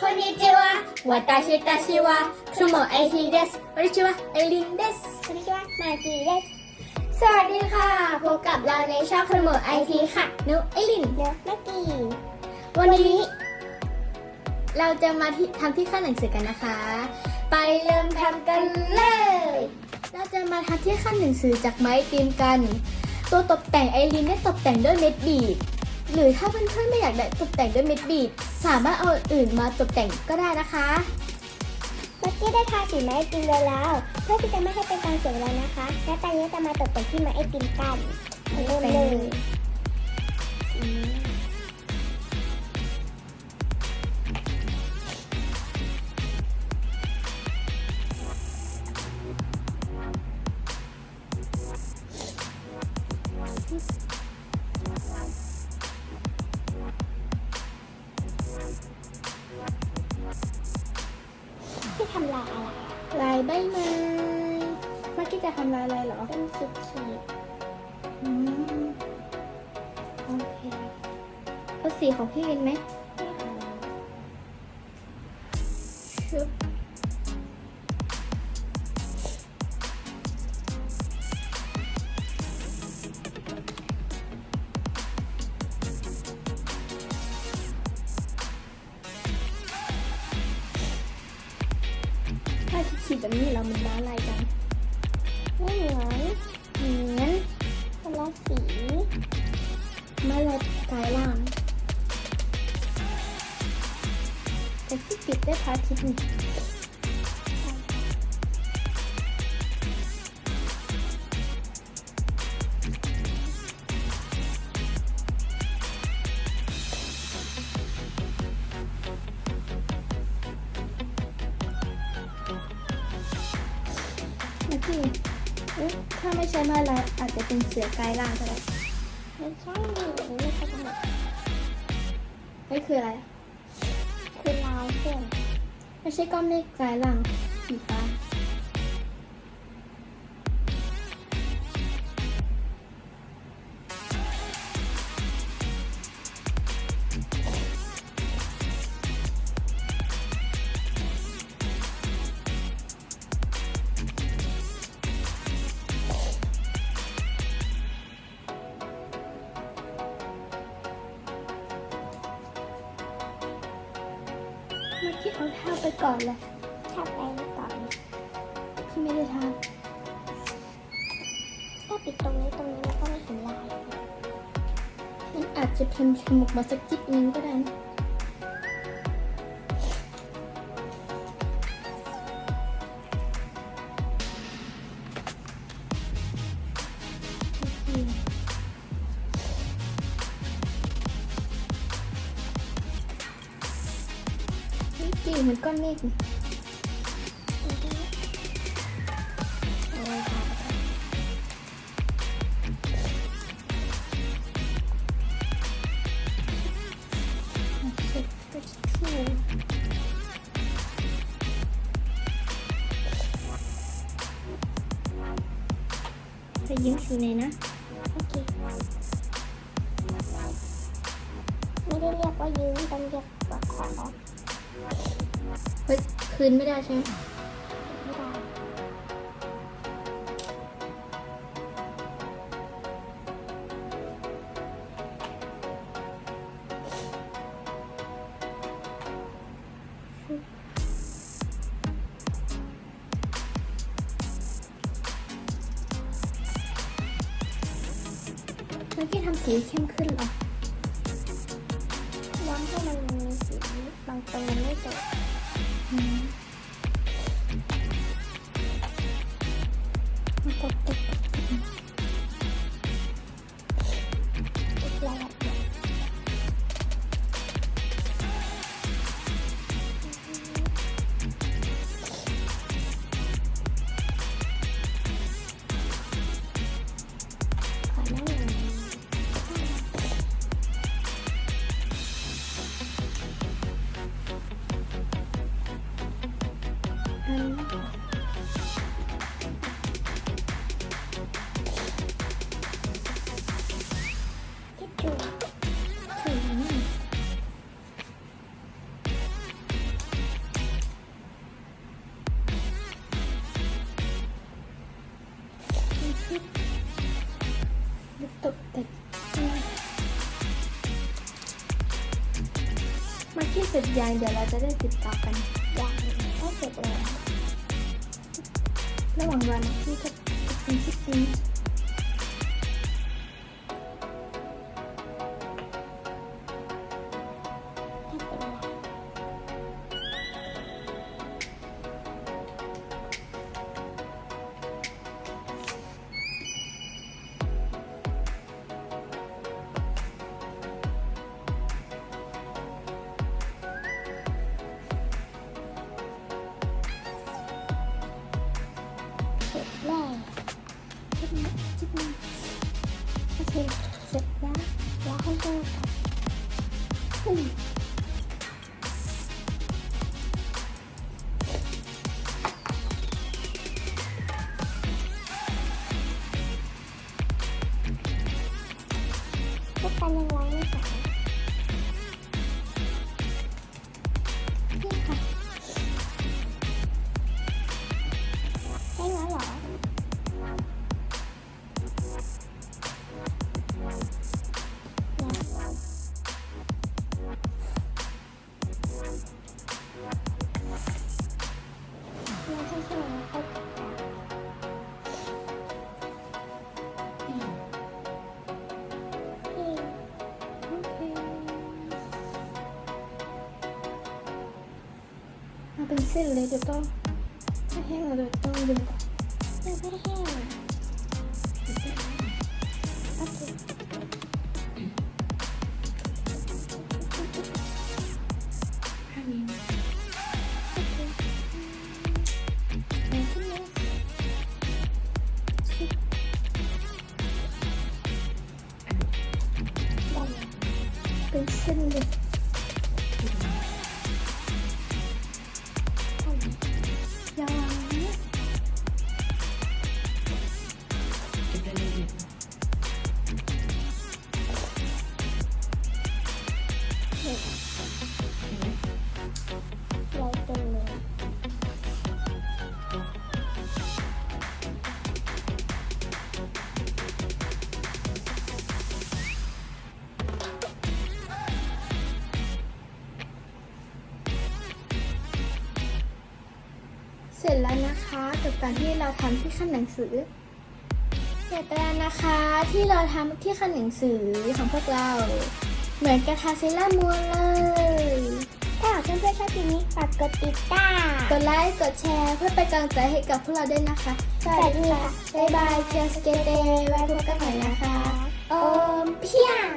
こんにちは。私たちは雲ไอทีです。こんにちは、เอลินです。こんにちは、マーキーです。 สวัสดีค่ะ พบกับเราในช่องคโมไอทีค่ะนุเอลิน เดี๋ยวมาร์กี้ วันนี้ เราจะมาที่ทำที่ขั้นหนังสือกันนะคะ ไปเริ่มทำกันเลย เราจะมาทำที่ขั้นหนังสือจากไม้ตีมกัน ตัวตกแต่งไอรินได้ตกแต่งด้วยเม็ดบีด หรือถ้าเพื่อนๆไม่อยากได้ตกแต่งด้วยเม็ดบีดสามารถเอาอื่นมาตกแต่งก็ได้นะคะมาร์กี้ได้ทาสีไม้ไอติมไว้แล้วเพื่อที่จะไม่ให้เป็นการเสียเวลานะคะ และตอนนี้จะมาตกแต่งที่ไม้ไอติมกันเริ่มเลย ลายใบไม้เมื่อกี้จะทำลายอะไรหรอเป็นสุดขีดอืมโอเคเอาสีของพี่วินไหมชุบ ขีดแบบนี้เรามันล้าลายกันไม่เหมือนเหมือนคนละสีไม่ลดกายล่างแต่ที่ปิดได้พาทิตย์ นี่นะพี่เอ๊ะถ้าไม่ใช้มาลายอาจจะเป็นเสือกายล่างก็ได้ไม่ใช่อันนี้ไม่ใช่ทั้งหมดเฮ้ยคืออะไรอะคือลายเส้นไม่ใช่ก้อนเมฆกายล่างสีฟ้า เอาท่าไปก่อนเลยถ้าไปก่อนพี่ไม่ได้ทถ้าปิดตรงนี้ตรงนี้มันก็ไม่เห็นลายมันอาจจะพิมพ์ชมุกมาสักจิตนึงก็ได้นะ นี่เหมือนก้อนเมฆนี่เช็ดก็ชูจะยิ้มชูเลยนะ โอเค ไม่ได้เรียกว่ายืมต้องเรียกว่าขอ เฮ้ย คืนไม่ได้ใช่ไหมไม่ได้เมื่อกี้ทำสีเข้มขึ้นเหรอย้ำให้มันมีสีบางตรงมันไม่สวยอืมมันตก ตกตกติด จุดถึงกแต่มาที่เสร็จยังเดี๋ยวเราจะได้ติดต่อกันยังต้างเสร็จแล้วระหว่างวันที่จะเป็นคลิปน อื เป็นเส้นเลยจะต้องถ้าแห้งเราจะต้องดึงออกยังไม่แห้ง เสร็จแล้วนะคะกับการที่เราทำที่ขั้นหนังสือ เสร็จแล้วนะคะที่เราทำที่ขั้นหนังสือของพวกเรา เหมือนกระทาเซล่ามัวเลยถ้าหากเพื่อนๆชอบคลิปนี้ฝากกดติดตามกดไลค์กดแชร์เพื่อเป็นกำลังใจให้กับพวกเราด้วยนะคะสวัสดีค่ะบ๊ายบายเชียร์สเกตเตไว้พบกันใหม่นะคะโอมเพียง